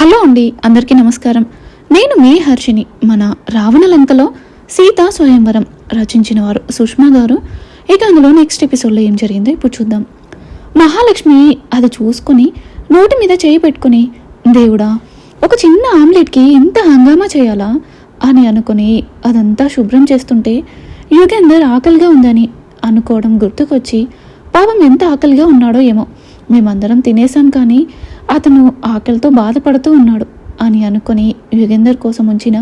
Hello అండి అందరికీ నమస్కారం. నేను మీ హర్షిని మన రావణలంకలో సీతా స్వయంవరం రచించిన వారు సుష్మా గారు. ఇక అందులో నెక్స్ట్ ఎపిసోడ్లో ఏం జరిగిందో ఇప్పుడు చూద్దాం. మహాలక్ష్మి అది చూసుకొని నోటి మీద చేయి పెట్టుకుని దేవుడా ఒక చిన్న ఆమ్లెట్కి ఇంత హంగామా చేయాలా? అని అనుకుని అదంతా శుభ్రం చేస్తుంటే యుగేందర్ ఆకలిగా ఉందని అనుకోవడం గుర్తుకొచ్చి పాపం ఎంత ఆకలిగా ఉన్నాడో ఏమో. మేమందరం తినేసాం కానీ అతను ఆకలితో బాధపడుతూ ఉన్నాడు అని అనుకుని యుగేందర్ కోసం ఉంచిన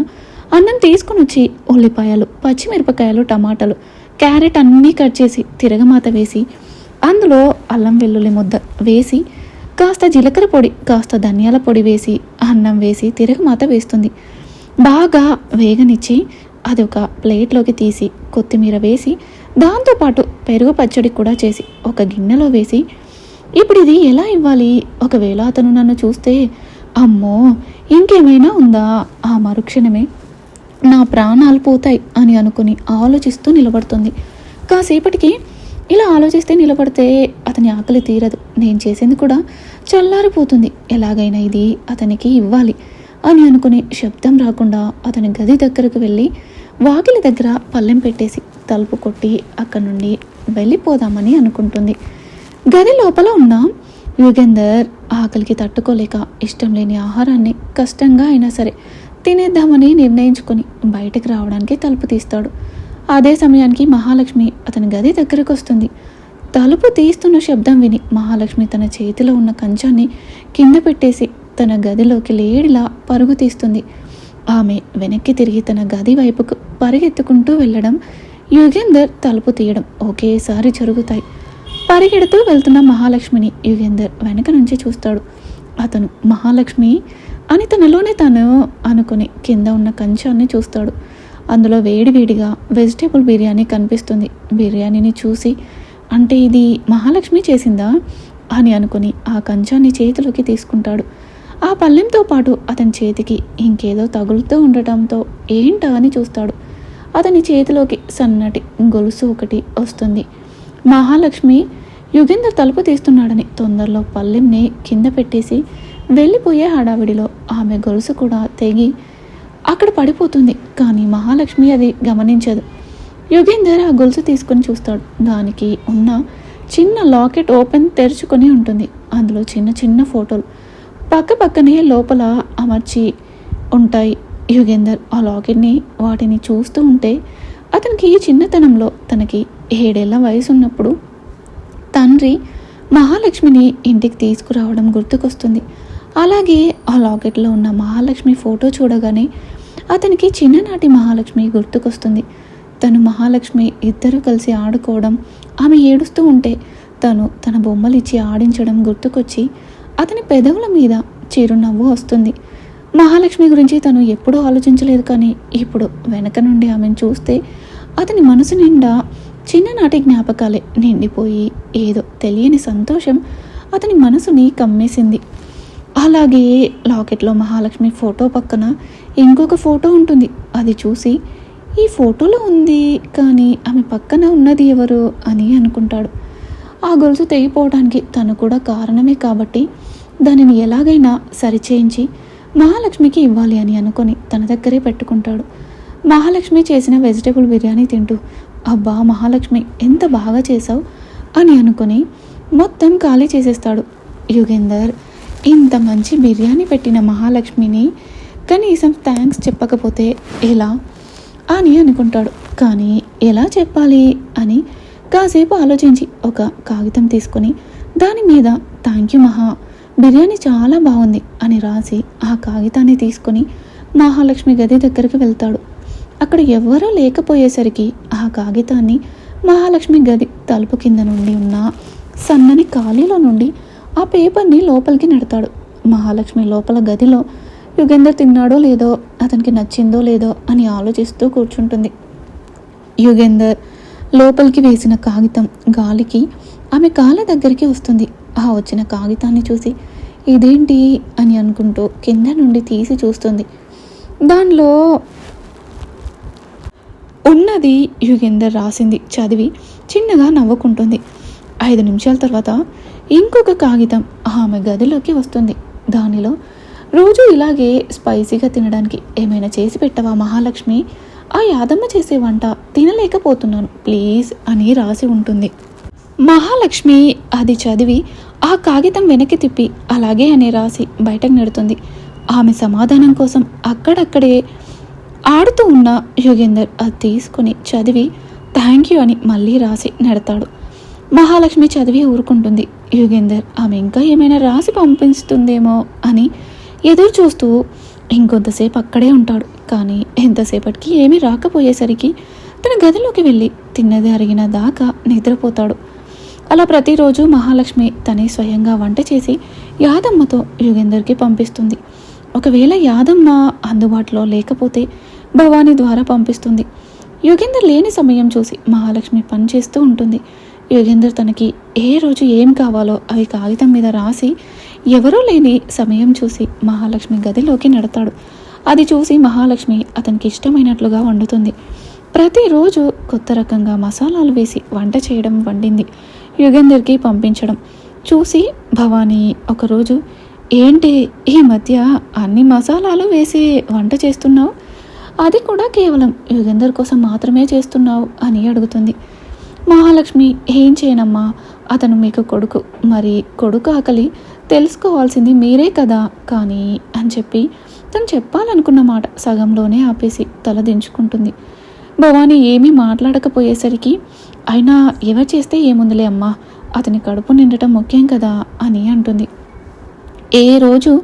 అన్నం తీసుకుని వచ్చి ఉల్లిపాయలు పచ్చిమిరపకాయలు టమాటాలు క్యారెట్ అన్నీ కట్ చేసి తిరగమాత వేసి అందులో అల్లం వెల్లుల్లి ముద్ద వేసి కాస్త జీలకర్ర పొడి కాస్త ధనియాల పొడి వేసి అన్నం వేసి తిరగమాత వేస్తుంది. బాగా వేగనిచ్చి అది ఒక ప్లేట్లోకి తీసి కొత్తిమీర వేసి దాంతోపాటు పెరుగు పచ్చడి కూడా చేసి ఒక గిన్నెలో వేసి ఇప్పుడు ఇది ఎలా ఇవ్వాలి? ఒకవేళ అతను నన్ను చూస్తే అమ్మో ఇంకేమైనా ఉందా? ఆ మరుక్షణమే నా ప్రాణాలు పోతాయి అని అనుకుని ఆలోచిస్తూ నిలబడుతుంది. కాసేపటికి ఇలా ఆలోచిస్తే నిలబడితే అతని ఆకలి తీరదు. నేను చేసింది కూడా చల్లారిపోతుంది. ఎలాగైనా ఇది అతనికి ఇవ్వాలి అని అనుకుని శబ్దం రాకుండా అతని గది దగ్గరకు వెళ్ళి వాకిలి దగ్గర పళ్ళెం పెట్టేసి తలుపు కొట్టి అక్కడి నుండి వెళ్ళిపోదామని అనుకుంటుంది. గది లోపల ఉన్న. యుగేందర్ ఆకలికి తట్టుకోలేక ఇష్టం లేని ఆహారాన్ని కష్టంగా అయినా సరే తినేద్దామని నిర్ణయించుకొని బయటకు రావడానికి తలుపు తీస్తాడు. అదే సమయానికి మహాలక్ష్మి అతని గది దగ్గరకు వస్తుంది తలుపు తీస్తున్న శబ్దం విని మహాలక్ష్మి తన చేతిలో ఉన్న కంచాన్ని కింద పెట్టేసి తన గదిలోకి లేడిలా పరుగు తీస్తుంది. ఆమె వెనక్కి తిరిగి తన గది వైపుకు పరిగెత్తుకుంటూ వెళ్ళడం యుగేందర్ తలుపు తీయడం ఒకేసారి జరుగుతాయి. పరిగెడుతూ వెళ్తున్న మహాలక్ష్మిని యుగేందర్ వెనక నుంచి చూస్తాడు. అతను మహాలక్ష్మి అని తనలోనే తను అనుకుని కింద ఉన్న కంచాన్ని చూస్తాడు. అందులో వేడివేడిగా వెజిటేబుల్ బిర్యానీ కనిపిస్తుంది. బిర్యానీని చూసి అంటే ఇది మహాలక్ష్మి చేసిందా? అని అనుకుని ఆ కంచాన్ని చేతిలోకి తీసుకుంటాడు. ఆ పళ్ళెంతో పాటు అతని చేతికి ఇంకేదో తగులుతూ ఉండటంతో ఏంటా అని చూస్తాడు. అతని చేతిలోకి సన్నటి గొలుసు ఒకటి వస్తుంది. మహాలక్ష్మి యుగేందర్ తలుపు తీస్తున్నాడని తొందరలో పల్లెంని కింద పెట్టేసి వెళ్ళిపోయే హడావిడిలో ఆమె గొలుసు కూడా తెగి అక్కడ పడిపోతుంది కానీ మహాలక్ష్మి అది గమనించదు. యుగేందర్ ఆ గొలుసు తీసుకొని చూస్తాడు. దానికి ఉన్న చిన్న లాకెట్ ఓపెన్ తెరుచుకొని ఉంటుంది. అందులో చిన్న చిన్న ఫోటోలు పక్క పక్కనే లోపల అమర్చి ఉంటాయి. యుగేందర్ ఆ లాకెట్ని వాటిని చూస్తూ ఉంటే అతనికి ఈ చిన్నతనంలో తనకి ఏడేళ్ళ వయసు ఉన్నప్పుడు తండ్రి మహాలక్ష్మిని ఇంటికి తీసుకురావడం గుర్తుకొస్తుంది. అలాగే ఆ లాకెట్లో ఉన్న మహాలక్ష్మి ఫోటో చూడగానే అతనికి చిన్ననాటి మహాలక్ష్మి గుర్తుకొస్తుంది. తను మహాలక్ష్మి ఇద్దరు కలిసి ఆడుకోవడం ఆమె ఏడుస్తూ ఉంటే తను తన బొమ్మలు ఇచ్చి ఆడించడం గుర్తుకొచ్చి అతని పెదవుల మీద చిరునవ్వు వస్తుంది. మహాలక్ష్మి గురించి తను ఎప్పుడూ ఆలోచించలేదు కానీ ఇప్పుడు వెనక నుండి ఆమెను చూస్తే అతని మనసు నిండా చిన్ననాటి జ్ఞాపకాలే నిండిపోయి ఏదో తెలియని సంతోషం అతని మనసుని కమ్మేసింది. అలాగే లాకెట్లో మహాలక్ష్మి ఫోటో పక్కన ఇంకొక ఫోటో ఉంటుంది. అది చూసి ఈ ఫోటోలో ఉంది కానీ ఆమె పక్కన ఉన్నది ఎవరు? అని అనుకుంటాడు. ఆ గొలుసు తెగిపోవడానికి తను కూడా కారణమే కాబట్టి దానిని ఎలాగైనా సరిచేయించి మహాలక్ష్మికి ఇవ్వాలి అని అనుకొని తన దగ్గరే పెట్టుకుంటాడు. మహాలక్ష్మి చేసిన వెజిటేబుల్ బిర్యానీ తింటూ అబ్బా మహాలక్ష్మి ఎంత బాగా చేసావు అని అనుకుని మొత్తం ఖాళీ చేసేస్తాడు. యుగేందర్ ఇంత మంచి బిర్యానీ పెట్టిన మహాలక్ష్మిని కనీసం థ్యాంక్స్ చెప్పకపోతే ఎలా? అని అనుకుంటాడు. కానీ ఎలా చెప్పాలి అని కాసేపు ఆలోచించి ఒక కాగితం తీసుకొని దాని మీద థ్యాంక్ యూ మహా. బిర్యానీ చాలా బాగుంది అని రాసి ఆ కాగితాన్ని తీసుకొని మహాలక్ష్మి గది దగ్గరికి వెళ్తాడు. అక్కడ ఎవ్వరూ లేకపోయేసరికి ఆ కాగితాన్ని మహాలక్ష్మి గది తలుపు కింద నుండి ఉన్న సన్నని ఖాళీలో నుండి ఆ పేపర్ని లోపలికి నెడతాడు. మహాలక్ష్మి లోపల గదిలో యుగేందర్ తిన్నాడో లేదో అతనికి నచ్చిందో లేదో అని ఆలోచిస్తూ కూర్చుంటుంది. యుగేందర్ లోపలికి వేసిన కాగితం గాలికి ఆమె కాళ్ళ దగ్గరికి వస్తుంది. ఆ వచ్చిన కాగితాన్ని చూసి ఇదేంటి అని అనుకుంటూ కింద నుండి తీసి చూస్తుంది. దానిలో ఉన్నది యుగేందర్ రాసింది. చదివి చిన్నగా నవ్వుకుంటుంది. ఐదు నిమిషాల తర్వాత ఇంకొక కాగితం ఆమె గదిలోకి వస్తుంది. దానిలో రోజు ఇలాగే స్పైసీగా తినడానికి ఏమైనా చేసి పెట్టవా మహాలక్ష్మి? ఆ యాదమ్మ చేసే వంట తినలేకపోతున్నాను. ప్లీజ్ అని రాసి ఉంటుంది. మహాలక్ష్మి అది చదివి ఆ కాగితం వెనక్కి తిప్పి అలాగే అని రాసి బయటకు నెడుతుంది. ఆమె సమాధానం కోసం అక్కడక్కడే ఆడుతూ ఉన్న యోగేందర్ అది తీసుకుని చదివి థ్యాంక్ యూ అని మళ్ళీ రాసి నెడతాడు. మహాలక్ష్మి చదివి ఊరుకుంటుంది. యోగేందర్ ఆమె ఇంకా ఏమైనా రాసి పంపిస్తుందేమో అని ఎదురు చూస్తూ ఇంకొంతసేపు అక్కడే ఉంటాడు. కానీ ఎంతసేపటికి ఏమీ రాకపోయేసరికి తన గదిలోకి వెళ్ళి తిన్నది అరిగిన దాకా నిద్రపోతాడు. అలా ప్రతిరోజు మహాలక్ష్మి తనే స్వయంగా వంట చేసి యాదమ్మతో యుగేందర్కి పంపిస్తుంది. ఒకవేళ యాదమ్మ అందుబాటులో లేకపోతే భవానీ ద్వారా పంపిస్తుంది. యోగేందర్ లేని సమయం చూసి మహాలక్ష్మి పనిచేస్తూ ఉంటుంది. యోగేందర్ తనకి ఏ రోజు ఏం కావాలో అవి కాగితం మీద రాసి ఎవరూ లేని సమయం చూసి మహాలక్ష్మి గదిలోకి నడతాడు. అది చూసి మహాలక్ష్మి అతనికి ఇష్టమైనట్లుగా వండుతుంది. ప్రతిరోజు కొత్త రకంగా మసాలాలు వేసి వంట చేయడం వండింది. యుగేందర్కి పంపించడం చూసి భవానీ ఒకరోజు ఏంటి ఈ మధ్య అన్ని మసాలాలు వేసి వంట చేస్తున్నావు? అది కూడా కేవలం యుగేందర్ కోసం మాత్రమే చేస్తున్నావు అని అడుగుతుంది. మహాలక్ష్మి ఏం చేయనమ్మా? అతను మీకు కొడుకు. మరి కొడుకు ఆకలి? తెలుసుకోవాల్సింది మీరే కదా. కానీ అని చెప్పి తను చెప్పాలనుకున్న మాట సగంలోనే ఆపేసి తల దించుకుంటుంది. భవానీ ఏమీ మాట్లాడకపోయేసరికి అయినా ఎవరు చేస్తే ఏముందిలే అమ్మా? అతని కడుపు నిండటం ముఖ్యం కదా అని అంటుంది. ఏ రోజు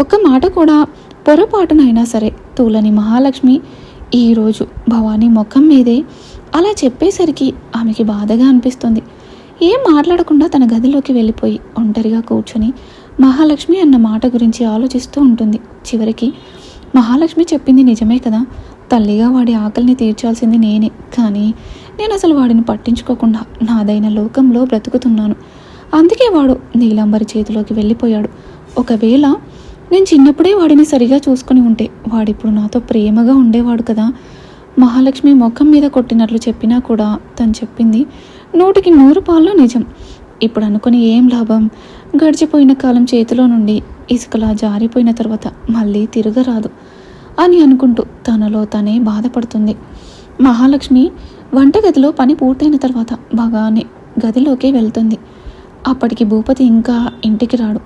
ఒక్క మాట కూడా పొరపాటునైనా సరే తూలని మహాలక్ష్మి ఈరోజు భవానీ ముఖం మీదే అలా చెప్పేసరికి ఆమెకి బాధగా అనిపిస్తుంది. ఏం మాట్లాడకుండా తన గదిలోకి వెళ్ళిపోయి ఒంటరిగా కూర్చొని మహాలక్ష్మి అన్న మాట గురించి ఆలోచిస్తూ ఉంటుంది. చివరికి మహాలక్ష్మి చెప్పింది నిజమే కదా. తల్లిగా వాడి ఆకలిని తీర్చాల్సింది నేనే. కానీ నేను అసలు వాడిని పట్టించుకోకుండా నాదైన లోకంలో బ్రతుకుతున్నాను. అందుకే వాడు నీలాంబరి చేతిలోకి వెళ్ళిపోయాడు. ఒకవేళ నేను చిన్నప్పుడే వాడిని సరిగా చూసుకుని ఉంటే వాడిప్పుడు నాతో ప్రేమగా ఉండేవాడు కదా. మహాలక్ష్మి ముఖం మీద కొట్టినట్లు చెప్పినా కూడా తను చెప్పింది నూటికి నూరు పాల్లో నిజం. ఇప్పుడు అనుకుని ఏం లాభం? గడిచిపోయిన కాలం చేతిలో నుండి ఇసుకలా జారిపోయిన తర్వాత మళ్ళీ తిరగరాదు అని అనుకుంటూ తనలో తనే బాధపడుతుంది. మహాలక్ష్మి వంటగదిలో పని పూర్తయిన తర్వాత బాగానే గదిలోకి వెళ్తుంది. అప్పటికి భూపతి ఇంకా ఇంటికి రాడు.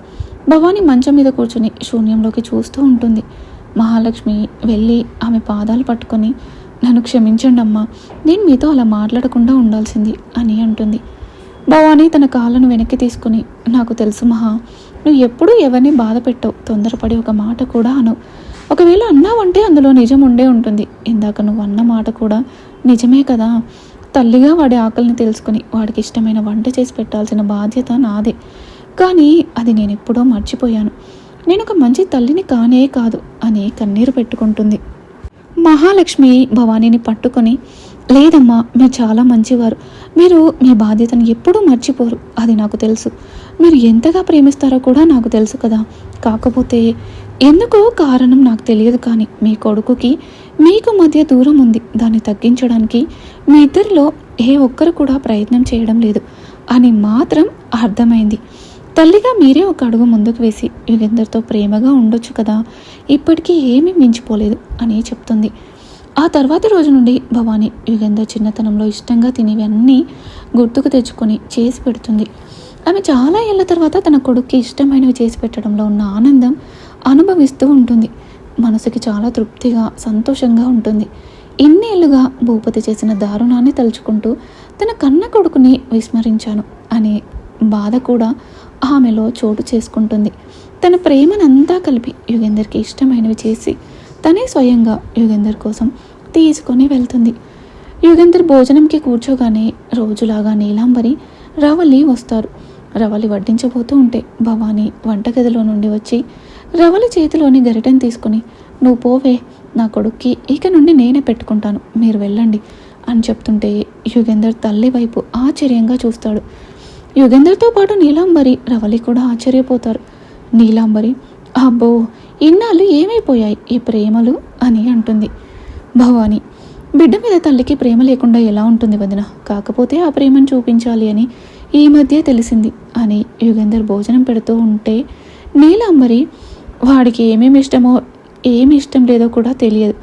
భవానీ మంచం మీద కూర్చుని శూన్యంలోకి చూస్తూ ఉంటుంది. మహాలక్ష్మి వెళ్ళి ఆమె పాదాలు పట్టుకొని నన్ను క్షమించండి అమ్మా నేను మీతో అలా మాట్లాడకుండా ఉండాల్సింది అని అంటుంది. భవానీ తన కాళ్ళను వెనక్కి తీసుకుని నాకు తెలుసు మహా నువ్వు ఎప్పుడూ ఎవరిని బాధ పెట్టవు తొందరపడి ఒక మాట కూడా అను ఒకవేళ అన్నావంటే అందులో నిజం ఉండే ఉంటుంది. ఇందాక నువ్వు అన్న మాట కూడా నిజమే కదా. తల్లిగా వాడి ఆకలిని తెలుసుకుని వాడికి ఇష్టమైన వంట చేసి పెట్టాల్సిన బాధ్యత నాదే. కానీ అది నేను ఎప్పుడో మర్చిపోయాను. నేను ఒక మంచి తల్లిని కానే కాదు అని కన్నీరు పెట్టుకుంటుంది. మహాలక్ష్మి భవానీని పట్టుకొని లేదమ్మా మీరు చాలా మంచివారు. మీరు మీ బాధ్యతను ఎప్పుడూ మర్చిపోరు. అది నాకు తెలుసు. మీరు ఎంతగా ప్రేమిస్తారో కూడా నాకు తెలుసు కదా. కాకపోతే ఎందుకో కారణం నాకు తెలియదు కానీ మీ కొడుకుకి మీకు మధ్య దూరం ఉంది. దాన్ని తగ్గించడానికి మీ ఇద్దరిలో ఏ ఒక్కరు కూడా ప్రయత్నం చేయడం లేదు అని మాత్రం అర్థమైంది. తల్లిగా మీరే ఒక అడుగు ముందుకు వేసి యుగేందర్తో ప్రేమగా ఉండొచ్చు కదా. ఇప్పటికీ ఏమీ మించిపోలేదు అని చెప్తుంది. ఆ తర్వాత రోజు నుండి భవానీ యుగేందర్ చిన్నతనంలో ఇష్టంగా తినేవన్నీ గుర్తుకు తెచ్చుకొని చేసి పెడుతుంది. ఆమె చాలా ఏళ్ళ తర్వాత తన కొడుక్కి ఇష్టమైనవి చేసి పెట్టడంలో ఉన్న ఆనందం అనుభవిస్తూ ఉంటుంది. మనసుకి చాలా తృప్తిగా సంతోషంగా ఉంటుంది. ఇన్నేళ్ళుగా భూపతి చేసిన దారుణాన్ని తలుచుకుంటూ తన కన్న కొడుకుని విస్మరించాను అనే బాధ కూడా ఆమెలో చోటు చేసుకుంటుంది. తన ప్రేమనంతా కలిపి యుగేందర్కి ఇష్టమైనవి చేసి తనే స్వయంగా యుగేందర్ కోసం తీసుకొని వెళ్తుంది. యుగేందర్ భోజనంకి కూర్చోగానే రోజులాగా నీలాంబరి రవలి వస్తారు. రవలి వడ్డించబోతూ ఉంటే భవానీ వంటగదిలో నుండి వచ్చి రవలి చేతిలోని గరిటెను తీసుకుని నువ్వు పోవే నా కొడుక్కి ఇక నుండి నేనే పెట్టుకుంటాను మీరు వెళ్ళండి అని చెప్తుంటే యుగేందర్ తల్లి వైపు ఆశ్చర్యంగా చూస్తాడు. యుగేందర్తో పాటు నీలాంబరి రవళి కూడా ఆశ్చర్యపోతారు. నీలాంబరి అబ్బో ఇన్నాళ్ళు ఏమైపోయాయి ఈ ప్రేమలు అని అంటుంది. భవాని బిడ్డ మీద తల్లికి ప్రేమ లేకుండా ఎలా ఉంటుంది వదిన? కాకపోతే ఆ ప్రేమను చూపించాలి అని ఈ మధ్య తెలిసింది అని యుగేందర్ భోజనం పెడుతూ ఉంటే నీలాంబరి వాడికి ఏమేమి ఇష్టమో ఏమి ఇష్టం లేదో కూడా తెలియదు.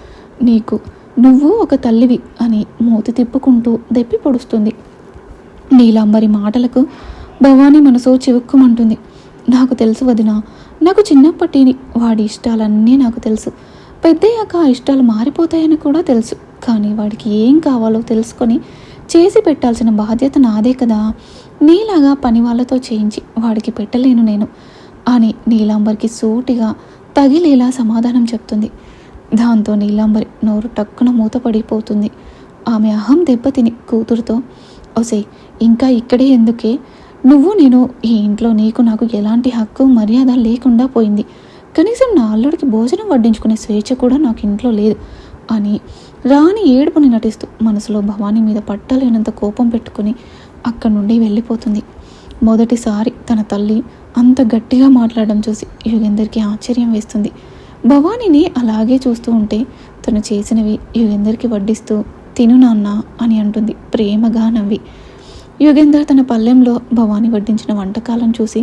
నీకు నువ్వు ఒక తల్లివి అని మూతి తిప్పుకుంటూ దెప్పి పొడుస్తుంది. నీలాంబరి మాటలకు భవానీ మనసు చివుక్కుమంటుంది. నాకు తెలుసు వదిన నాకు చిన్నప్పటి వాడి ఇష్టాలన్నీ నాకు తెలుసు. పెద్దయ్యాక ఆ ఇష్టాలు మారిపోతాయని కూడా తెలుసు. కానీ వాడికి ఏం కావాలో తెలుసుకొని చేసి పెట్టాల్సిన బాధ్యత నాదే కదా. నీలాగా పని వాళ్ళతో చేయించి వాడికి పెట్టలేను నేను. అని నీలాంబరికి సూటిగా తగిలేలా సమాధానం చెప్తుంది. దాంతో నీలాంబరి నోరు టక్కున మూతపడిపోతుంది. ఆమె అహం దెబ్బతిని కూతురుతో ఒసే ఇంకా ఇక్కడే ఎందుకే? నువ్వు నేను ఈ ఇంట్లో నీకు నాకు ఎలాంటి హక్కు మర్యాద లేకుండా పోయింది. కనీసం నా అల్లుడికి భోజనం వడ్డించుకునే స్వేచ్ఛ కూడా నాకు ఇంట్లో లేదు అని రాని ఏడుపుని నటిస్తూ మనసులో భవానీ మీద పట్టలేనంత కోపం పెట్టుకుని అక్కడి నుండి వెళ్ళిపోతుంది. మొదటిసారి తన తల్లి అంత గట్టిగా మాట్లాడడం చూసి యుగేందర్కి ఆశ్చర్యం వేస్తుంది. భవానీని అలాగే చూస్తూ ఉంటే తను చేసినవి యుగేందర్కి వడ్డిస్తూ తిను నాన్న అని అంటుంది ప్రేమగా నవ్వి. యుగేందర్ తన పల్లెంలో భవానీ వడ్డించిన వంటకాలను చూసి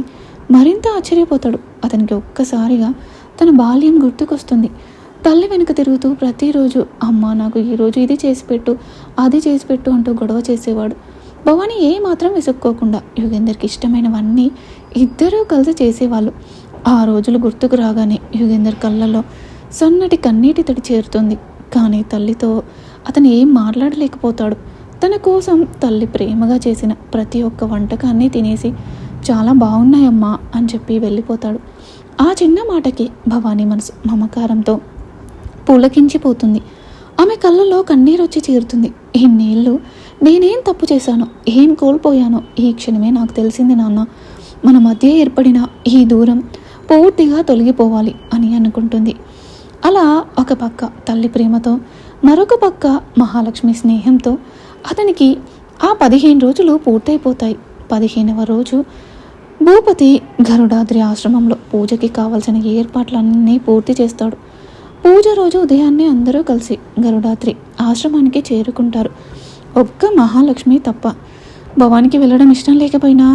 మరింత ఆశ్చర్యపోతాడు. అతనికి ఒక్కసారిగా తన బాల్యం గుర్తుకొస్తుంది. తల్లి వెనుక తిరుగుతూ ప్రతిరోజు అమ్మ నాకు ఈరోజు ఇది చేసి పెట్టు అది చేసి పెట్టు అంటూ గొడవ చేసేవాడు. భవానీ ఏ మాత్రం విసుక్కోకుండా యుగేందర్కి ఇష్టమైనవన్నీ ఇద్దరూ కలిసి చేసేవాళ్ళు. ఆ రోజులు గుర్తుకు రాగానే యుగేందర్ కళ్ళలో సన్నటి కన్నీటి తడి చేరుతుంది. కానీ తల్లితో అతను ఏం మాట్లాడలేకపోతాడు. తన కోసం తల్లి ప్రేమగా చేసిన ప్రతి ఒక్క వంటకాన్ని తినేసి చాలా బాగున్నాయమ్మా అని చెప్పి వెళ్ళిపోతాడు. ఆ చిన్న మాటకి భవానీ మనసు మమకారంతో పులకించిపోతుంది. ఆమె కళ్ళలో కన్నీరు వచ్చి చేరుతుంది. ఇన్నేళ్ళు నేనేం తప్పు చేశానో ఏం కోల్పోయానో ఈ క్షణమే నాకు తెలిసింది నాన్న. మన మధ్య ఏర్పడిన ఈ దూరం పూర్తిగా తొలగిపోవాలి అని అనుకుంటుంది. అలా ఒక పక్క తల్లి ప్రేమతో మరొక పక్క మహాలక్ష్మి స్నేహంతో అతనికి ఆ పదిహేను రోజులు పూర్తయిపోతాయి. పదిహేనవ రోజు భూపతి గరుడాద్రి ఆశ్రమంలో పూజకి కావలసిన ఏర్పాట్లన్నీ పూర్తి చేస్తాడు. పూజ రోజు ఉదయాన్నే అందరూ కలిసి గరుడాద్రి ఆశ్రమానికి చేరుకుంటారు. ఒక్క మహాలక్ష్మి తప్ప భవానికి వెళ్ళడం ఇష్టం లేకపోయినా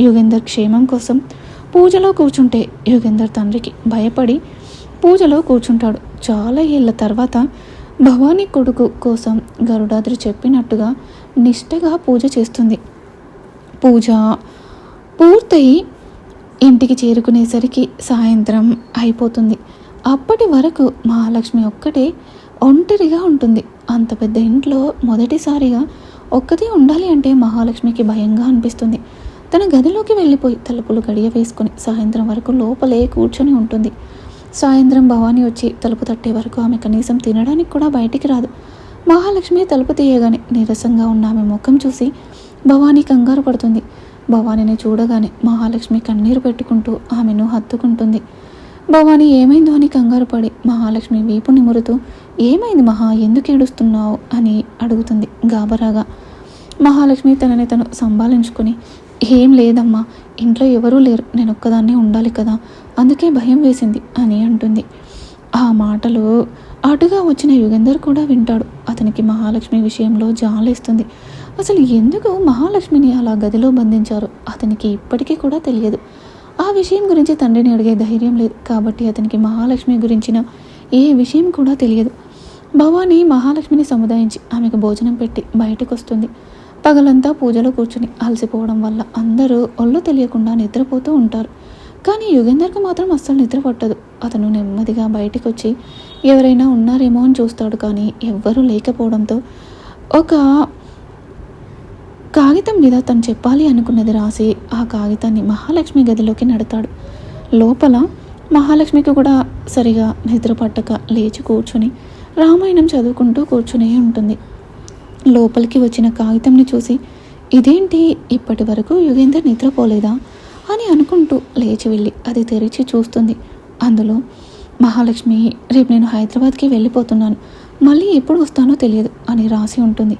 యుగేందర్ క్షేమం కోసం పూజలో కూర్చుంటే యుగేందర్ తండ్రికి భయపడి పూజలో కూర్చుంటాడు. చాలా ఏళ్ళ తర్వాత భవానీ కొడుకు కోసం గరుడాద్రి చెప్పినట్టుగా నిష్టగా పూజ చేస్తుంది. పూజ పూర్తయి ఇంటికి చేరుకునేసరికి సాయంత్రం అయిపోతుంది. అప్పటి వరకు మహాలక్ష్మి ఒక్కటే ఒంటరిగా ఉంటుంది. అంత పెద్ద ఇంట్లో మొదటిసారిగా ఒక్కతే ఉండాలి అంటే మహాలక్ష్మికి భయంగా అనిపిస్తుంది. తన గదిలోకి వెళ్ళిపోయి తలుపులు గడియ వేసుకుని సాయంత్రం వరకు లోపలే కూర్చొని ఉంటుంది. సాయంత్రం భవానీ వచ్చి తలుపు తట్టే వరకు ఆమె కనీసం తినడానికి కూడా బయటికి రాదు. మహాలక్ష్మి తలుపు తీయగానే నీరసంగా ఉన్న ఆమె ముఖం చూసి భవానీ కంగారు పడుతుంది. భవానీని చూడగానే మహాలక్ష్మి కన్నీరు పెట్టుకుంటూ ఆమెను హత్తుకుంటుంది. భవానీ ఏమైందో అని కంగారు పడి మహాలక్ష్మి వీపు నిమురుతూ ఏమైంది మహా? ఎందుకు ఏడుస్తున్నావు? అని అడుగుతుంది గాబరాగా మహాలక్ష్మి తనని తను సంభాలించుకుని ఏం లేదమ్మా ఇంట్లో ఎవరూ లేరు నేను ఒక్కదాన్నే ఉండాలి కదా. అందుకే భయం వేసింది అని అంటుంది. ఆ మాటలు అటుగా వచ్చిన యుగేందర్ కూడా వింటాడు. అతనికి మహాలక్ష్మి విషయంలో జాలేస్తుంది. అసలు ఎందుకు మహాలక్ష్మిని అలా గదిలో బంధించారు? అతనికి ఇప్పటికీ కూడా తెలియదు. ఆ విషయం గురించి తండ్రిని అడిగే ధైర్యం లేదు. కాబట్టి అతనికి మహాలక్ష్మి గురించిన ఏ విషయం కూడా తెలియదు. భవానీ మహాలక్ష్మిని సముదాయించి ఆమెకు భోజనం పెట్టి బయటకు వస్తుంది పగలంతా పూజలో కూర్చుని అలసిపోవడం వల్ల అందరూ ఒళ్ళు తెలియకుండా నిద్రపోతూ ఉంటారు. కానీ యుగేందర్కి మాత్రం అస్సలు నిద్ర పట్టదు. అతను నెమ్మదిగా బయటికి వచ్చి ఎవరైనా ఉన్నారేమో అని చూస్తాడు కానీ ఎవ్వరూ లేకపోవడంతో ఒక కాగితం మీద తను చెప్పాలి అనుకున్నది రాసి ఆ కాగితాన్ని మహాలక్ష్మి గదిలోకి నడతాడు. లోపల మహాలక్ష్మికి కూడా సరిగా నిద్ర పట్టక లేచి కూర్చుని రామాయణం చదువుకుంటూ కూర్చునే ఉంటుంది. లోపలికి వచ్చిన కాగితంని చూసి ఇదేంటి? ఇప్పటి వరకు యుగేందర్ నిద్రపోలేదా? అని అనుకుంటూ లేచి వెళ్ళి అది తెరిచి చూస్తుంది. అందులో మహాలక్ష్మి రేపు నేను హైదరాబాద్కి వెళ్ళిపోతున్నాను. మళ్ళీ ఎప్పుడు వస్తానో తెలియదు అని రాసి ఉంటుంది.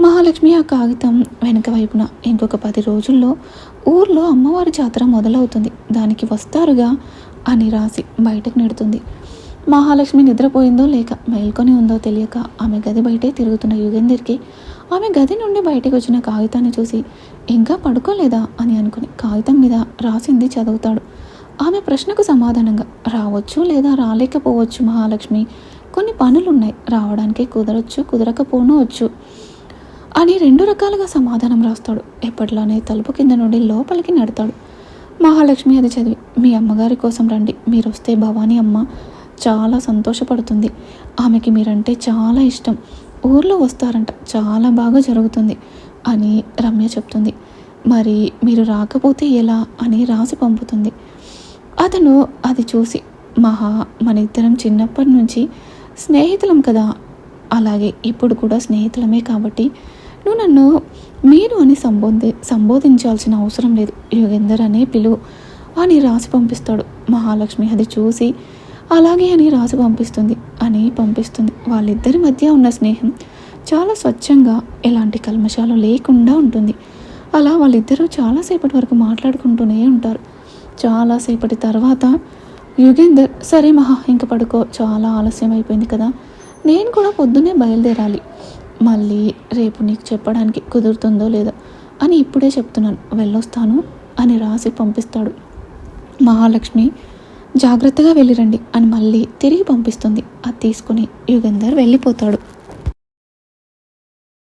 మహాలక్ష్మి ఆ కాగితం వెనక వైపున ఇంకొక పది రోజుల్లో ఊర్లో అమ్మవారి జాతర మొదలవుతుంది. దానికి వస్తారుగా అని రాసి బయటకు నెడుతుంది. మహాలక్ష్మి నిద్రపోయిందో లేక మేల్కొని ఉందో తెలియక ఆమె గది బయటే తిరుగుతున్న యుగేందర్కి ఆమె గది నుండి బయటకు వచ్చిన కాగితాన్ని చూసి ఇంకా పడుకోలేదా? అని అనుకుని కాగితం మీద రాసింది చదువుతాడు. ఆమె ప్రశ్నకు సమాధానంగా రావచ్చు లేదా రాలేకపోవచ్చు మహాలక్ష్మి. కొన్ని పనులున్నాయి. రావడానికి కుదరచ్చు కుదరకపోను వచ్చు అని రెండు రకాలుగా సమాధానం రాస్తాడు. ఎప్పట్లోనే తలుపు కింద నుండి లోపలికి నడతాడు. మహాలక్ష్మి అది చదివి మీ అమ్మగారి కోసం రండి. మీరు వస్తే భవానీ అమ్మ. చాలా సంతోషపడుతుంది. ఆమెకి మీరంటే చాలా ఇష్టం. ఊర్లో వస్తారంట చాలా బాగా జరుగుతుంది అని రమ్య చెప్తుంది. మరి మీరు రాకపోతే ఎలా అని రాసి పంపుతుంది. అతను అది చూసి మహా మన ఇద్దరం చిన్నప్పటి నుంచి స్నేహితులం కదా. అలాగే ఇప్పుడు కూడా స్నేహితులమే కాబట్టి నువ్వు నన్ను మీరు అని సంబోధి సంబోధించాల్సిన అవసరం లేదు. యోగేందర్ అనే పిలువు అని రాసి పంపిస్తాడు. మహాలక్ష్మి అది చూసి అలాగే అని రాసి పంపిస్తుంది అని పంపిస్తుంది. వాళ్ళిద్దరి మధ్య ఉన్న స్నేహం చాలా స్వచ్ఛంగా ఎలాంటి కల్మషాలు లేకుండా ఉంటుంది. అలా వాళ్ళిద్దరూ చాలాసేపటి వరకు మాట్లాడుకుంటూనే ఉంటారు. చాలాసేపటి తర్వాత యుగేందర్ సరే మహా ఇంక పడుకో చాలా ఆలస్యం అయిపోయింది కదా. నేను కూడా పొద్దున్నే బయలుదేరాలి. మళ్ళీ రేపు నీకు చెప్పడానికి కుదురుతుందో లేదో అని ఇప్పుడే చెప్తున్నాను. వెళ్ళొస్తాను అని రాసి పంపిస్తాడు మహాలక్ష్మి. జాగ్రత్తగా వెళ్ళిరండి అని మళ్ళీ తిరిగి పంపిస్తుంది. అది తీసుకుని యుగంధర్ వెళ్ళిపోతాడు.